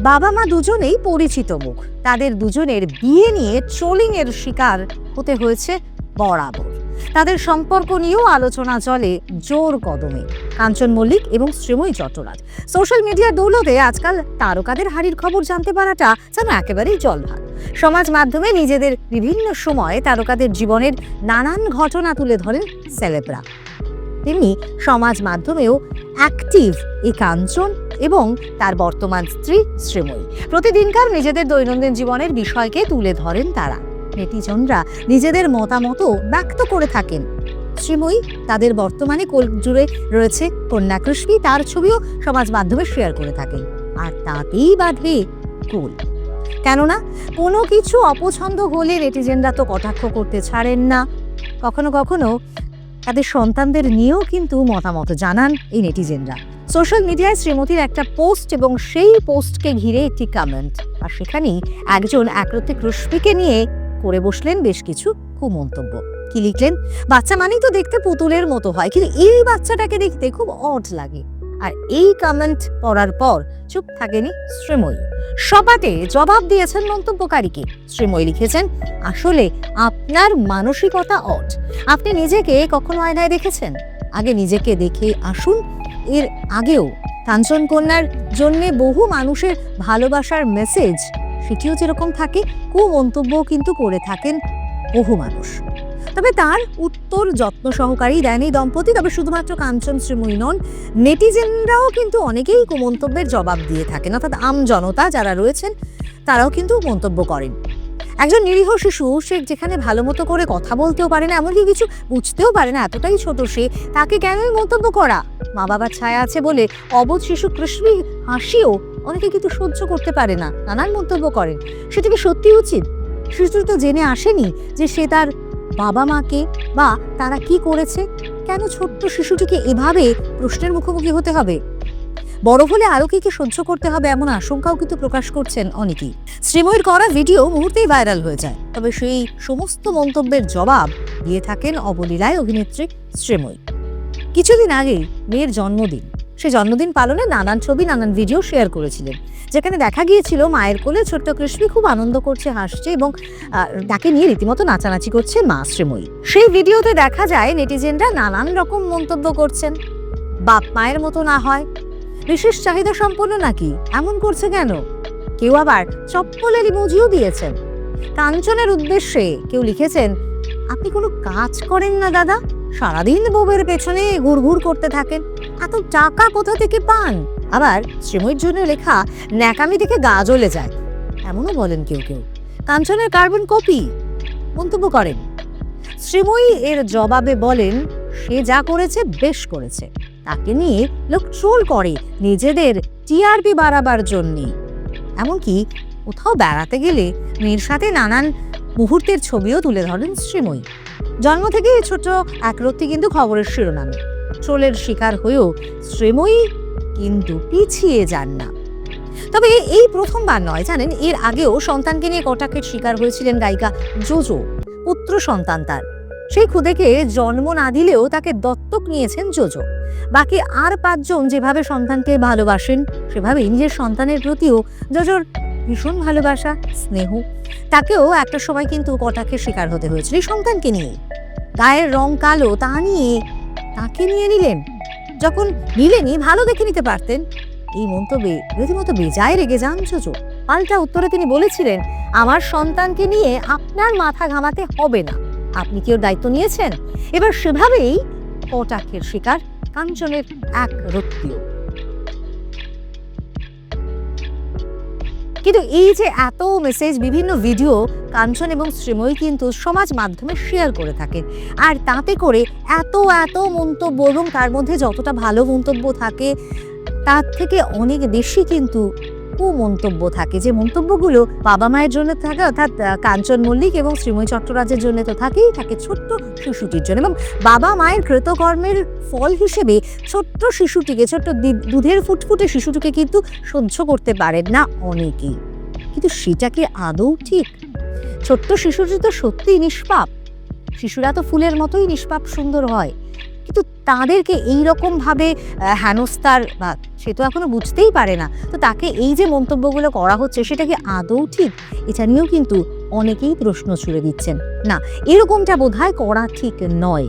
বাবা মা দুজনেই পরিচিত মুখ। তাদের দুজনের বিয়ে নিয়ে ট্রোলিং এর শিকার হতে হয়েছে বরাবর। তাদের সম্পর্ক নিয়েও আলোচনা চলে জোর কদমে। কাঞ্চন মল্লিক এবং শ্রীময়ী চট্টরাজ। সোশ্যাল মিডিয়ার দৌলতে আজকাল তারকাদের হারির খবর জানতে পারাটা যেন একেবারেই জলভাত সমাজ মাধ্যমে নিজেদের বিভিন্ন সময়ে তারকাদের জীবনের নানান ঘটনা তুলে ধরেন সেলেবরা। তেমনি সমাজ মাধ্যমেও অ্যাক্টিভ এই কাঞ্চন এবং তার বর্তমান স্ত্রী শ্রীময়ী। প্রতিদিনকার নিজেদের দৈনন্দিন জীবনের বিষয়কে তুলে ধরেন তারা। নেটিজনরা নিজেদের মতামত ব্যক্ত করে থাকেন। শ্রীময়ী তাদের বর্তমানে কোল জুড়ে রয়েছে কন্যাকৃষ্ণী, তার ছবিও সমাজ মাধ্যমে শেয়ার করে থাকেন। আর তাতেই বাঁধে কুল। কেননা, কোনো কিছু অপছন্দ হলে নেটিজেনরা তো কটাক্ষ করতে ছাড়েন না। কখনো কখনো তাদের সন্তানদের নিয়েও কিন্তু মতামত জানান এই নেটিজেনরা। সোশ্যাল মিডিয়ায় শ্রীমতীর একটা পোস্ট এবং সেই পোস্টকে ঘিরে একটি কমেন্ট আর সেখানেই একজন একরত্তিক রশ্মিকে নিয়ে করে বসলেন বেশ কিছু কুমন্তব্য। কি লিখলেন? বাচ্চা মানেই তো দেখতে পুতুলের মতো হয়, কিন্তু এই বাচ্চাটাকে দেখতে খুব অড লাগে। আর এই কমেন্ট পড়ার পর চুপ থাকেনি শ্রীময়ী। সপাতে জবাব দিয়েছেন মন্তব্যকারীকে। শ্রীময়ী লিখেছেন, আসলে আপনার মানসিকতা অড আপনি নিজেকে কখনো আয়নায় দেখেছেন? আগে নিজেকে দেখে আসুন এর আগেও কাঞ্চন কন্যার জন্য বহু মানুষের ভালোবাসার মেসেজ সেটিও যেরকম থাকে, কুমন্তব্যও কিন্তু করে থাকেন বহু মানুষ। তবে তার উত্তর যত্ন সহকারী দেন এই দম্পতি, তবে শুধুমাত্র কাঞ্চন শ্রীময়ী নন, নেটিজেনরাও কিন্তু অনেকেই কুমন্তব্যের জবাব দিয়ে থাকেন। অর্থাৎ আম জনতা যারা রয়েছেন, তারাও কিন্তু মন্তব্য করেন। একজন নিরীহ শিশু, সে যেখানে ভালো মতো করে কথা বলতেও পারে না, এমনকি কিছু বুঝতেও পারে না, এতটাই ছোট সে, তাকে কেনই মন্তব্য করা? মা বাবার ছায়া আছে বলে অবোধ শিশু কৃষ্ণী হাসিও অনেকে কিন্তু সহ্য করতে পারে না, নানান মন্তব্য করেন। সেটা কি সত্যি উচিত? শিশু তো জেনে আসেনি যে সে তার বাবা মাকে বা তারা কি করেছে? কেন ছোট্ট শিশুটিকে এভাবে প্রশ্নের মুখোমুখি হতে হবে? বড় হলে আরও কি কি সহ্য করতে হবে এমন আশঙ্কাও কিন্তু প্রকাশ করছেন অনেকেই। শ্রীময়ীর করা ভিডিও মুহূর্তেই ভাইরাল হয়ে যায়। তবে সেই সমস্ত মন্তব্যের জবাব দিয়ে থাকেন অবলীলায় অভিনেত্রী শ্রীময়ী। কিছুদিন আগেই মেয়ের জন্মদিন। সে জন্মদিন পালনে নানান ছবি, নানান ভিডিও শেয়ার করেছিলেন। যেখানে দেখা গিয়েছিল মায়ের কোলে ছোট্ট কৃষ্ণী খুব আনন্দ করছে, হাসছে এবং তাকে নিয়ে রীতিমতো নাচানাচি করছে মা শ্রীময়ী। সেই ভিডিওতে দেখা যায় নেটিজেনরা নানান রকম মন্তব্য করছেন। বাপ মায়ের মতো না হয় বিশেষ চাহিদা সম্পন্ন নাকি? এমন করছে কেন? কেউ আবার চপ্পলের ইমোজিও দিয়েছেন। কাঞ্চনের উদ্দেশ্যে কেউ লিখেছেন, আপনি কোনো কাজ করেন না, দাদা। সারাদিন বউয়ের পেছনে ঘুরঘুর করতে থাকেন। এত টাকা কোথা থেকে পান? আবার শ্রীময়ীর জন্য লেখা, ন্যাকামি থেকে গা জ্বলে যায়। এমনও বলেন কেউ কেউ। কাঞ্চনের কার্বন কপি মন্তব্য করেন শ্রীময়ী এর জবাবে বলেন, সে যা করেছে, বেশ করেছে। তাকে নিয়ে লোক ট্রোল করে নিজেদের টিআরপি বাড়াবার জন্যে। এমনকি কোথাও বেড়াতে গেলে মেয়ের সাথে নানান মুহূর্তের ছবিও তুলে ধরেন শ্রীময়ী। জন্ম থেকে ছোট একরত্তি কিন্তু খবরের শিরোনামে। ট্রোলের শিকার হয়েও শ্রীময়ী কিন্তু পিছিয়ে যান না। তবে এই প্রথমবার নয়, জানেন? এর আগেও সন্তানকে নিয়ে কটাকের শিকার হয়েছিলেন গায়িকা জোজো, পুত্র সন্তান তার। সেই খুদেকে জন্ম না দিলেও তাকে দত্তক নিয়েছেন জোজো। বাকি আর পাঁচজন যেভাবে সন্তানকে ভালোবাসেন, সেভাবেই নিজের সন্তানের প্রতিও জোজোর ভীষণ ভালোবাসা, স্নেহ। তাকেও একটা সময় কিন্তু কটাকের শিকার হতে হয়েছিল এই সন্তানকে নিয়ে গায়ের রং কালো তা নিয়ে তাকে নিয়ে নিলেন। যখন নিলেনি ভালো দেখে নিতে পারতেন। এই মন্তব্যে রীতিমতো বেজায় রেগে যান জোজো। পাল্টা উত্তরে তিনি বলেছিলেন, আমার সন্তানকে নিয়ে আপনার মাথা ঘামাতে হবে না। আপনি কি ওর দায়িত্ব নিয়েছেন? এবার সেভাবেই কটাক্ষের শিকার কাঞ্চনের এক রত্তীয় কিন্তু এই যে এত মেসেজ বিভিন্ন ভিডিও কাঞ্চন এবং শ্রীময়ী কিন্তু সমাজ মাধ্যমে শেয়ার করে থাকেন। আর তাতে করে এত এত মন্তব্য এবং তার মধ্যে যতটা ভালো মন্তব্য থাকে, তার থেকে অনেক বেশি কিন্তু কুমন্তব্য থাকে যে মন্তব্যগুলো বাবা মায়ের জন্য থাকে অর্থাৎ কাঞ্চন মল্লিক এবং শ্রীময় চট্টরাজের জন্য তো থাকেই, থাকে ছোট্ট শিশুটির জন্য এবং বাবা মায়ের কৃতকর্মের ফল হিসেবে ছোট্ট শিশুটিকে, ছোট্ট দুধের ফুটফুটে শিশুটিকে কিন্তু সহ্য করতে পারেন না অনেকেই। কিন্তু সেটা কি আদৌ ঠিক? ছোট্ট শিশুটি তো সত্যিই নিষ্পাপ। শিশুরা তো ফুলের মতোই নিষ্পাপ সুন্দর হয়। কিন্তু তাদেরকে এই রকমভাবে হেনস্থার, বা সে তো এখনও বুঝতেই পারে না। তো তাকে এই যে মন্তব্যগুলো করা হচ্ছে, সেটা কি আদৌ ঠিক? এটা নিয়েও কিন্তু অনেকেই প্রশ্ন ছুড়ে দিচ্ছেন। না, এরকমটা বোধহয় করা ঠিক নয়।